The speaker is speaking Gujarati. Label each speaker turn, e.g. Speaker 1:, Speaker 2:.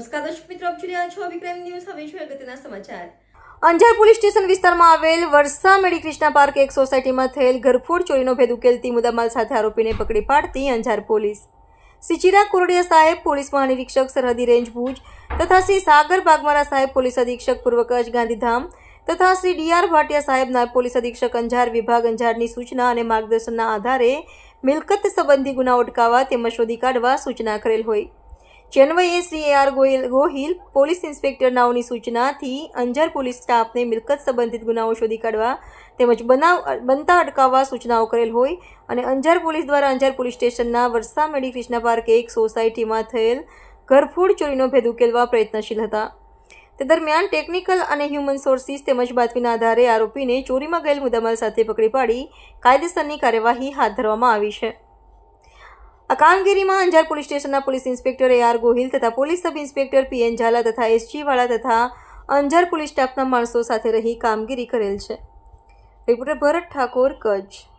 Speaker 1: નમસ્કાર દર્શક મિત્રો, આપ જોઈ રહ્યા છો વિક્રમ ન્યૂઝ. હવે જોઈએ અગત્યના સમાચાર.
Speaker 2: અંજાર પોલીસ સ્ટેશન વિસ્તારમાં આવેલ વર્ષા મેડી કૃષ્ણા પાર્ક એક સોસાયટીમાં થયેલ ઘરફોડ ચોરીનો ભેદ ઉકેલતી મુદ્દામાલ સાથે આરોપીને પકડી પાડતી અંજાર પોલીસ. સિચિરા કોરડિયા સાહેબ, પોલીસ મહાનિરીક્ષક સરહદી રેન્જ ભુજ તથા શ્રી સાગર બાગમારા સાહેબ, પોલીસ અધિક્ષક પૂર્વ કચ્છ ગાંધીધામ તથા શ્રી ડીઆર ભાટિયા સાહેબ નાયબ પોલીસ અધિક્ષક અંજાર વિભાગ અંજારની સૂચના અને માર્ગદર્શનના આધારે મિલકત સંબંધી ગુનાઓ અટકાવવા તેમજ શોધી કાઢવા સૂચના કરેલ હોય. જેન્વયે Shri R Gohil Gohil police inspector નાઓની સૂચનાથી અંજાર પોલીસ સ્ટાફને મિલકત સંબંધિત ગુનાઓ શોધી કાઢવા તેમજ બનાવ બનતા અટકાવવા સૂચનાઓ કરેલ હોય અને અંજાર પોલીસ દ્વારા અંજાર પોલીસ સ્ટેશનના વરસા મેડી ક્રિષ્ના પાર્ક એક સોસાયટીમાં થયેલ ઘરફોડ ચોરીનો ભેદ ઉકેલવા પ્રયત્નશીલ હતા. તે દરમિયાન ટેકનિકલ અને હ્યુમન સોર્સિસ તેમજ બાતમીના આધારે આરોપીને ચોરીમાં ગયેલ મુદ્દામાલ સાથે પકડી પાડી કાયદેસરની કાર્યવાહી હાથ ધરવામાં આવી છે. કામગીરીમાં અંજાર પોલીસ સ્ટેશનના police inspector A R Gohil તથા police sub inspector P N Jhala તથા એસજી તથા અંજાર પોલીસ સ્ટાફના માણસો સાથે રહી કામગીરી કરેલ છે. રિપોર્ટર ભરત ઠાકોર, કચ્છ.